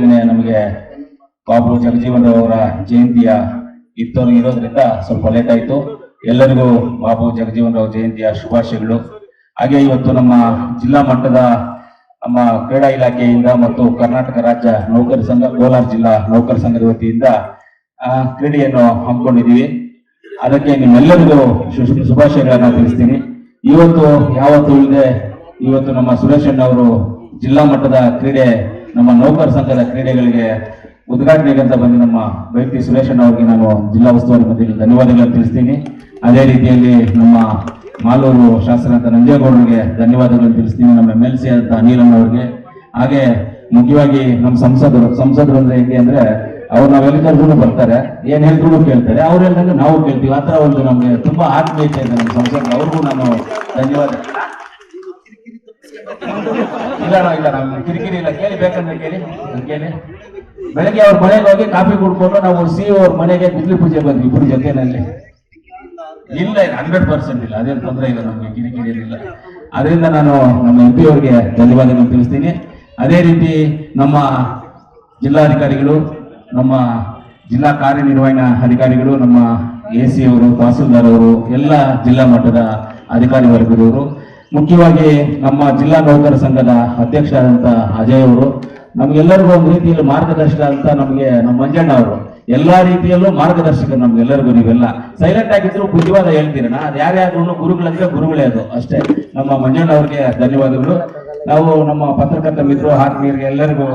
ದಿನನೇ ನಮಗೆ ಬಾಬು ಜಗಜೀವನ್ ರಾವ್ ಅವರ ಜಯಂತಿಯ ಇತ್ತವರು ಇರೋದ್ರಿಂದ ಸ್ವಲ್ಪ ಲೇಟ್ ಆಯ್ತು. ಎಲ್ಲರಿಗೂ ಬಾಬು ಜಗಜೀವನ್ ರಾವ್ ಜಯಂತಿಯ ಶುಭಾಶಯಗಳು. ಹಾಗೆ ಇವತ್ತು ನಮ್ಮ ಜಿಲ್ಲಾ ಮಟ್ಟದ ನಮ್ಮ ಕ್ರೀಡಾ ಇಲಾಖೆಯಿಂದ ಮತ್ತು ಕರ್ನಾಟಕ ರಾಜ್ಯ ನೌಕರ ಸಂಘ, ಕೋಲಾರ ಜಿಲ್ಲಾ ನೌಕರ ಸಂಘದ ವತಿಯಿಂದ ಕ್ರೀಡೆಯನ್ನು ಹಮ್ಮಿಕೊಂಡಿದ್ದೀವಿ. ಅದಕ್ಕೆ ನಿಮ್ಮೆಲ್ಲರಿಗೂ ಶುಭಾಶಯಗಳನ್ನು ತಿಳಿಸ್ತೀನಿ. ಇವತ್ತು ಯಾವತ್ತು ಇಲ್ಲದೆ ಇವತ್ತು ನಮ್ಮ ಸುರೇಶ್ ಅವರು ಜಿಲ್ಲಾ ಮಟ್ಟದ ಕ್ರೀಡೆ ನಮ್ಮ ನೌಕರ ಸಂಘದ ಕ್ರೀಡೆಗಳಿಗೆ ಉದ್ಘಾಟನೆಗೆ ಅಂತ ಬಂದು ನಮ್ಮ ವ್ಯಕ್ತಿ ಸುರೇಶಣ್ಣ ಅವರಿಗೆ ನಾನು ಜಿಲ್ಲಾ ಉಸ್ತುವಾರಿ ಮಂತ್ರಿ ಧನ್ಯವಾದಗಳನ್ನು ತಿಳಿಸ್ತೀನಿ. ಅದೇ ರೀತಿಯಲ್ಲಿ ನಮ್ಮ ಮಾಲೂರು ಶಾಸಕ ನಂಜೇಗೌಡರಿಗೆ ಧನ್ಯವಾದಗಳನ್ನು ತಿಳಿಸ್ತೀನಿ. ನಮ್ಮ ಎಂ ಎಲ್ ಸಿ ಅಂತ ಅನಿಲ್ ಅವರಿಗೆ. ಹಾಗೆ ಮುಖ್ಯವಾಗಿ ನಮ್ಮ ಸಂಸದರು ಸಂಸದರು ಅಂದ್ರೆ ಹೇಗೆ ಅಂದ್ರೆ ಅವ್ರು ನಾವೆಲ್ಲ ಕರೆದ್ರು ಬರ್ತಾರೆ. ಏನ್ ಹೇಳಿದ್ರು ಕೇಳ್ತಾರೆ. ಅವ್ರು ಹೇಳ್ದಂಗೆ ನಾವು ಕೇಳ್ತೀವಿ. ಆ ಒಂದು ನಮ್ಗೆ ತುಂಬಾ ಆತ್ಮೀಯತೆ ಇದೆ ನಮ್ಮ ಸಂಸದ ಅವ್ರಿಗೂ ನಾನು ಧನ್ಯವಾದ. ಇಲ್ಲ ಇಲ್ಲ ನಾವು ಕಿರಿಕಿರಿ ಇಲ್ಲ. ಕೇಳಿ, ಬೇಕಂದ್ರೆ ಕೇಳಿ. ಕೇಳಿ. ಬೆಳಗ್ಗೆ ಅವ್ರ ಮನೆಗೆ ಹೋಗಿ ಕಾಫಿ ಕುಡ್ಕೊಂಡು ನಾವು ಸಿ ಅವ್ರ ಮನೆಗೆ ಬಿದ್ಲಿ ಪೂಜೆ ಬಂದ್ವಿ ಇಬ್ಬರು ಜೊತೆನಲ್ಲಿ. ಇಲ್ಲ ಹಂಡ್ರೆಡ್ ಪರ್ಸೆಂಟ್ ಇಲ್ಲ. ಅದೇನು ತೊಂದರೆ ಇಲ್ಲ ನಮಗೆ, ಕಿರಿಕಿರಿ ಇಲ್ಲ ಅದರಿಂದ ನಾನು ನಮ್ಮ ಎಂ ಪಿ ಅವರಿಗೆ ಧನ್ಯವಾದಗಳು ತಿಳಿಸ್ತೀನಿ. ಅದೇ ರೀತಿ ನಮ್ಮ ಜಿಲ್ಲಾಧಿಕಾರಿಗಳು, ನಮ್ಮ ಜಿಲ್ಲಾ ಕಾರ್ಯನಿರ್ವಹಣಾ ಅಧಿಕಾರಿಗಳು, ನಮ್ಮ ಎ ಸಿ ಅವರು, ತಹಸೀಲ್ದಾರ್ ಅವರು, ಎಲ್ಲ ಜಿಲ್ಲಾ ಮಟ್ಟದ ಅಧಿಕಾರಿ ವರ್ಗದವರು ಮುಖ್ಯವಾಗಿ ನಮ್ಮ ಜಿಲ್ಲಾ ನೌಕರ ಸಂಘದ ಅಧ್ಯಕ್ಷರಾದಂಥ ಅಜಯ್ ಅವರು, ನಮ್ಗೆಲ್ಲರಿಗೂ ಒಂದು ರೀತಿಯಲ್ಲಿ ಮಾರ್ಗದರ್ಶಕ ಅಂತ ನಮಗೆ ನಮ್ಮ ಮಂಜಣ್ಣ ಅವರು. ಎಲ್ಲಾ ರೀತಿಯಲ್ಲೂ ಮಾರ್ಗದರ್ಶಕ ನಮ್ಗೆಲ್ಲರಿಗೂ ನೀವೆಲ್ಲ. ಸೈಲೆಂಟ್ ಆಗಿದ್ರು ಬುದ್ಧಿವಾದ ಹೇಳ್ತೀರಣ್ಣ ಅದು ಯಾರ್ಯಾರು ಗುರುಗಳಂದ್ರೆ ಗುರುಗಳೇ ಅದು, ಅಷ್ಟೇ. ನಮ್ಮ ಮಂಜಣ್ಣ ಅವ್ರಿಗೆ ಧನ್ಯವಾದಗಳು. ನಾವು ನಮ್ಮ ಪತ್ರಕರ್ತ ಮಿತ್ರರು ಆತ್ಮೀಯರಿಗೆ ಎಲ್ಲರಿಗೂ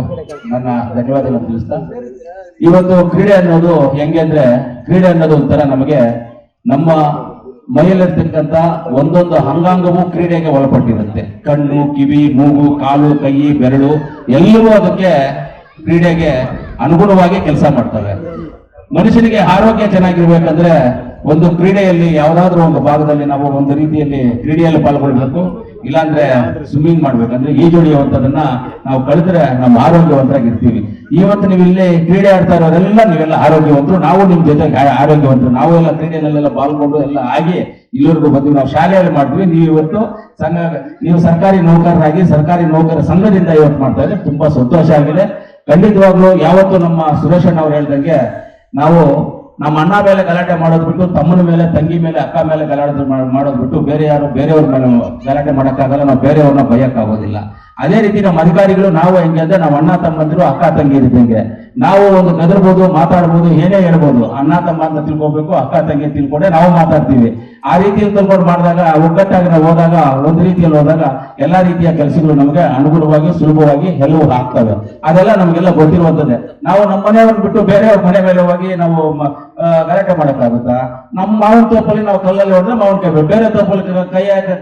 ನನ್ನ ಧನ್ಯವಾದಗಳು ತಿಳಿಸ್ತಾ. ಇವತ್ತು ಕ್ರೀಡೆ ಅನ್ನೋದು ಹೆಂಗೆ ಅಂದ್ರೆ, ಕ್ರೀಡೆ ಅನ್ನೋದು ಒಂಥರ ನಮಗೆ ನಮ್ಮ ಮೈಯಲ್ಲಿರ್ತಕ್ಕಂಥ ಒಂದೊಂದು ಅಂಗಾಂಗವೂ ಕ್ರೀಡೆಗೆ ಒಳಪಟ್ಟಿರುತ್ತೆ. ಕಣ್ಣು, ಕಿವಿ, ಮೂಗು, ಕಾಲು, ಕೈ, ಬೆರಳು ಎಲ್ಲವೂ ಅದಕ್ಕೆ ಕ್ರೀಡೆಗೆ ಅನುಗುಣವಾಗಿ ಕೆಲಸ ಮಾಡ್ತವೆ. ಮನುಷ್ಯನಿಗೆ ಆರೋಗ್ಯ ಚೆನ್ನಾಗಿರ್ಬೇಕಂದ್ರೆ ಒಂದು ಕ್ರೀಡೆಯಲ್ಲಿ ಯಾವ್ದಾದ್ರು ಒಂದು ಭಾಗದಲ್ಲಿ ನಾವು ಒಂದು ರೀತಿಯಲ್ಲಿ ಕ್ರೀಡೆಯಲ್ಲಿ ಪಾಲ್ಗೊಳ್ಬೇಕು. ಇಲ್ಲಾಂದ್ರೆ ಸ್ವಿಮ್ಮಿಂಗ್ ಮಾಡ್ಬೇಕಂದ್ರೆ ಈಜೊಡಿಯುವಂತದನ್ನ ನಾವು ಕಳೆದ್ರೆ ನಮ್ಮ ಆರೋಗ್ಯವಂತರಾಗಿರ್ತೀವಿ. ಇವತ್ತು ನೀವು ಇಲ್ಲಿ ಕ್ರೀಡೆ ಆಡ್ತಾ ಇರೋರೆಲ್ಲ ನೀವೆಲ್ಲ ಆರೋಗ್ಯವಂತರು. ನಾವು ನಿಮ್ಮ ಜೊತೆಗೆ ಆ- ಆರೋಗ್ಯವಂತರು. ನಾವು ಎಲ್ಲ ಕ್ರೀಡೆಯಲ್ಲೆಲ್ಲ ಪಾಲ್ಗೊಂಡು ಎಲ್ಲ ಆಗಿ ಇಲ್ಲಿವರೆಗೂ ಬಂದ್ವಿ. ನಾವು ಶಾಲೆಯಲ್ಲಿ ಮಾಡ್ತೀವಿ. ನೀವು ಇವತ್ತು ಸಂಘ, ನೀವು ಸರ್ಕಾರಿ ನೌಕರರಾಗಿ ಸರ್ಕಾರಿ ನೌಕರ ಸಂಘದಿಂದ ಇವತ್ತು ಮಾಡ್ತಾ ಇದ್ರೆ ತುಂಬಾ ಸಂತೋಷ ಆಗಿದೆ. ಖಂಡಿತವಾಗ್ಲೂ ಯಾವತ್ತು ನಮ್ಮ ಸುರೇಶಣ್ಣ ಅವ್ರು ಹೇಳ್ದಂಗೆ ನಾವು ನಮ್ಮ ಅಣ್ಣ ಮೇಲೆ ಗಲಾಟೆ ಮಾಡೋದು ಬಿಟ್ಟು, ತಮ್ಮನ ಮೇಲೆ, ತಂಗಿ ಮೇಲೆ, ಅಕ್ಕ ಮೇಲೆ ಗಲಾಟೆ ಮಾಡ್- ಮಾಡೋದು ಬಿಟ್ಟು ಬೇರೆ ಯಾರು, ಬೇರೆಯವ್ರ ಮೇಲೆ ಗಲಾಟೆ ಮಾಡೋಕ್ಕಾಗಲ್ಲ. ನಾವು ಬೇರೆಯವ್ರನ್ನ ಬೈಯಕ್ಕಾಗೋದಿಲ್ಲ. ಅದೇ ರೀತಿ ನಮ್ಮ ಅಧಿಕಾರಿಗಳು, ನಾವು ಹೆಂಗೆ ಅಂದ್ರೆ ನಾವು ಅಣ್ಣ ತಮ್ಮಂದ್ರು, ಅಕ್ಕ ತಂಗಿ ಇದ್ದಂಗೆ. ನಾವು ಒಂದು ಗದರ್ಬೋದು, ಮಾತಾಡ್ಬೋದು, ಏನೇ ಹೇಳ್ಬೋದು. ಅಣ್ಣ ತಮ್ಮ ಅಂತ ತಿಳ್ಕೊಬೇಕು, ಅಕ್ಕ ತಂಗಿ ತಿಳ್ಕೊಂಡೆ ನಾವು ಮಾತಾಡ್ತೀವಿ. ಆ ರೀತಿಯಲ್ಲಿ ತಿಳ್ಕೊಂಡು ಮಾಡಿದಾಗ ಒಗ್ಗಟ್ಟಾಗಿ ನಾವು ಹೋದಾಗ ಒಂದು ರೀತಿಯಲ್ಲಿ ಹೋದಾಗ ಎಲ್ಲಾ ರೀತಿಯ ಕೆಲಸಗಳು ನಮಗೆ ಅನುಗುಣವಾಗಿ, ಸುಲಭವಾಗಿ ಎಲ್ಲವೂ ಆಗ್ತವೆ. ಅದೆಲ್ಲ ನಮಗೆಲ್ಲ ಗೊತ್ತಿರುವಂತದ್ದೇ ನಾವು ನಮ್ಮ ಮನೆಯವ್ರನ್ನ ಬಿಟ್ಟು ಬೇರೆಯವ್ರ ಮನೆ ಮೇಲೆ ಹೋಗಿ ನಾವು ಗಲಾಟೆ ಮಾಡಕ್ಕಾಗುತ್ತಾ? ನಮ್ಮ ಮಾವಿನ ತೋಪಲ್ಲಿ ನಾವು ಕಲ್ಲಲ್ಲಿ ಹೊಡೆದ್ರೆ ಮಾವನ ಕೈ ಬೇರೆ ತೋಪಲ್ಲಿ ಕ- ಹಾಕಿ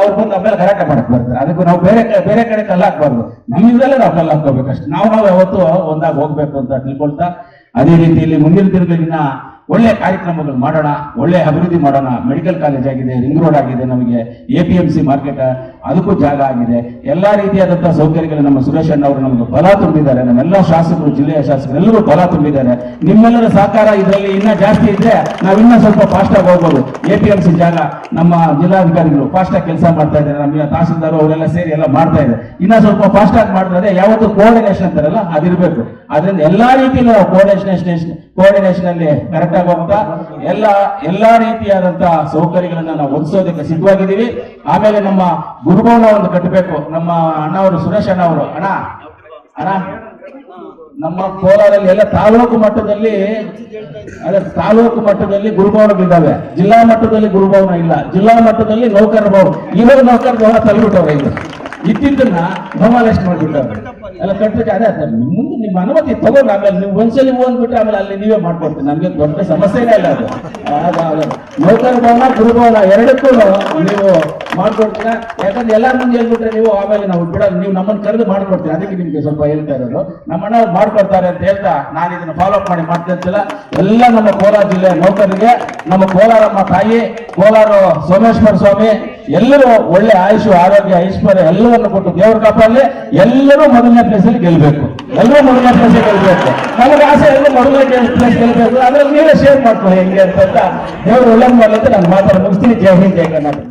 ಅವ್ರು ಬಂದು ಆಮೇಲೆ ಮೇಲೆ ಗಲಾಟೆ ಮಾಡಕ್ ಬರ್ತಾರೆ ಅದಕ್ಕೂ ನಾವು ಬೇರೆ ಬೇರೆ ಕಡೆ ಕಲ್ಲು ಹಾಕ್ಬಾರ್ದು ನಮ್ಮಿಂದಲೇ ನಾವು ಕಲ್ಲು ಹಾಕೋಬೇಕಷ್ಟು ನಾವು ನಾವು ಯಾವತ್ತು ಒಂದಾಗ ಹೋಗ್ಬೇಕು ಅಂತ ತಿಳ್ಕೊಳ್ತಾ, ಅದೇ ರೀತಿಯಲ್ಲಿ ಮುಂದಿನ ತಿರುಗಲಿನ ಒಳ್ಳೆ ಕಾರ್ಯಕ್ರಮಗಳು ಮಾಡೋಣ, ಒಳ್ಳೆ ಅಭಿವೃದ್ಧಿ ಮಾಡೋಣ. ಮೆಡಿಕಲ್ ಕಾಲೇಜ್ ಆಗಿದೆ ರಿಂಗ್ ರೋಡ್ ಆಗಿದೆ ನಮಗೆ A P M C market ಅದಕ್ಕೂ ಜಾಗ ಆಗಿದೆ. ಎಲ್ಲಾ ರೀತಿಯಾದಂತಹ ಸೌಕರ್ಯಗಳು ನಮ್ಮ ಸುರೇಶ್ ಅಣ್ಣ ಅವರು ನಮಗೆ ಬಲ ತುಂಬಿದ್ದಾರೆ. ನಮ್ಮೆಲ್ಲ ಶಾಸಕರು, ಜಿಲ್ಲೆಯ ಶಾಸಕರು ಎಲ್ಲರೂ ಬಲ ತುಂಬಿದ್ದಾರೆ. ನಿಮ್ಮೆಲ್ಲರ ಸಹಕಾರ ಇದರಲ್ಲಿ ಇನ್ನ ಜಾಸ್ತಿ ಇದ್ರೆ ನಾವು ಇನ್ನೂ ಸ್ವಲ್ಪ ಫಾಸ್ಟ್ ಆಗಿ ಹೋಗ್ಬೋದು. ಎ ಪಿ ಎಂ ಸಿ ಜಾಗ ನಮ್ಮ ಜಿಲ್ಲಾಧಿಕಾರಿಗಳು ಫಾಸ್ಟ್ ಆಗಿ ಕೆಲಸ ಮಾಡ್ತಾ ಇದ್ದಾರೆ. ನಮ್ಮ ತಹಸೀಲ್ದಾರ್ ಅವರೆಲ್ಲ ಸೇರಿ ಎಲ್ಲ ಮಾಡ್ತಾ ಇದ್ದಾರೆ. ಇನ್ನ ಸ್ವಲ್ಪ ಫಾಸ್ಟ್ ಆಗಿ ಮಾಡಿದ್ರೆ ಯಾವತ್ತು ಕೋಆರ್ಡಿನೇಷನ್ ಅಂತಾರಲ್ಲ, ಅದಿರಬೇಕು. ಅದರಿಂದ ಎಲ್ಲಾ ನಾವು ಕೋಆರ್ಡಿನೇಷನ್ ಕೋಆರ್ಡಿನೇಷನ್ ಅಲ್ಲಿ ಕರೆಕ್ಟ್ ಆಗಿ ಎಲ್ಲ, ಎಲ್ಲಾ ರೀತಿಯಾದಂತಹ ಸೌಕರ್ಯಗಳನ್ನ ನಾವು ಒದಗಿಸೋದಕ್ಕೆ ಸಿದ್ಧವಾಗಿದ್ದೀವಿ. ಆಮೇಲೆ ನಮ್ಮ ಗುರುಭವನ ಒಂದು ಕಟ್ಟಬೇಕು ನಮ್ಮ ಅಣ್ಣ ಅವರು ಸುರೇಶ್ ಅಣ್ಣ ಅವರು ಅಣ್ಣ ಅಣ್ಣ ನಮ್ಮ ಕೋಲಾರಲ್ಲಿ ಎಲ್ಲ ತಾಲೂಕು ಮಟ್ಟದಲ್ಲಿ ಅದೇ ತಾಲೂಕು ಮಟ್ಟದಲ್ಲಿ ಗುರುಭವನಗಳಿದ್ದಾವೆ ಜಿಲ್ಲಾ ಮಟ್ಟದಲ್ಲಿ ಗುರುಭವನ ಇಲ್ಲ. ಜಿಲ್ಲಾ ಮಟ್ಟದಲ್ಲಿ ನೌಕರ ಭವನ ಇವರು ನೌಕರ ಭವನ ತಲುಬಿಟ್ಟವ್ರೆ ಇದು ಇದ್ದಿದ್ದನ್ನ ನೋಮಾಲೆಸ್ಟ್ ಮಾಡ್ಬಿಟ್ಟವ್ರೆ. ಎಲ್ಲ ಕಟ್ಟಲಿಕ್ಕೆ ಅದೇ ಅದೇ. ಮುಂದೆ ನಿಮ್ಮ ಅನುಮತಿ ತಗೊಂಡು ಆಮೇಲೆ ನೀವು ಒಂದ್ಸಲಿ ಹೋಗ್ಬಿಟ್ರೆ ಆಮೇಲೆ ಅಲ್ಲಿ ನೀವೇ ಮಾಡ್ಕೊಡ್ತೀನಿ ನನಗೆ ದೊಡ್ಡ ಸಮಸ್ಯೆನೇ ಇಲ್ಲ ಅದು. ನೌಕರ ಭವನ ಗುರುಭವನ ಎರಡಕ್ಕೂ ನೀವು ಮಾಡ್ಕೊಡ್ತೀರಾ? ಯಾಕಂದ್ರೆ ಎಲ್ಲರ ಮುಂದೆ ಹೇಳ್ಬಿಟ್ರೆ ನೀವು ಆಮೇಲೆ ನಾವು ಬಿಡೋದು. ನೀವು ನಮ್ಮನ್ನು ಕರೆದು ಮಾಡ್ಕೊಡ್ತೀವಿ ಅದಕ್ಕೆ ನಿಮಗೆ ಸ್ವಲ್ಪ ಹೇಳ್ತಾ ಇರೋದು. ನಮ್ಮ ಅಣ್ಣ ಮಾಡ್ಕೊಡ್ತಾರೆ ಅಂತ ಹೇಳ್ತಾ ನಾನು ಇದನ್ನು ಫಾಲೋ ಅಪ್ ಮಾಡಿ ಮಾಡ್ತಿರ್ತಿಲ್ಲ ಎಲ್ಲ ನಮ್ಮ ಕೋಲಾರ ಜಿಲ್ಲೆ ನೌಕರಿಗೆ ನಮ್ಮ ಕೋಲಾರಮ್ಮ ತಾಯಿ, ಕೋಲಾರ ಸೋಮೇಶ್ವರ ಸ್ವಾಮಿ, ಎಲ್ಲರೂ ಒಳ್ಳೆ ಆಯುಷು, ಆರೋಗ್ಯ, ಐಶ್ವರ್ಯ ಎಲ್ಲವನ್ನು ಕೊಟ್ಟು ದೇವರ ಕಾಪಲ್ಲಿ ಎಲ್ಲರೂ ಮೊದಲನೇ ಪ್ಲೇಸ್ ಅಲ್ಲಿ ಗೆಲ್ಬೇಕು. ಎಲ್ಲರೂ ಮೂರನೇ ಪ್ಲೇಸ್ ಗೆಲ್ಬೇಕು. ನಮಗೆ ಆಸೆ ಎಲ್ಲರೂ ಮೊದಲನೇ ಪ್ಲೇಸ್ ಗೆಲ್ಬೇಕು. ಅದ್ರಲ್ಲಿ ನೀವೇ ಶೇರ್ ಮಾಡ್ಕೊಳ್ಳಿ ಹೆಂಗೆ ಅಂತ ದೇವರು ಒಳ್ಳೆ ಮಾಡಲಿ ನಾನು ಮಾತಾಡ ಮುಗಿಸ್ತೀನಿ. ಜೈ ಹಿಂದ್, ಜೈ ಕರ್ನಾಟಕ.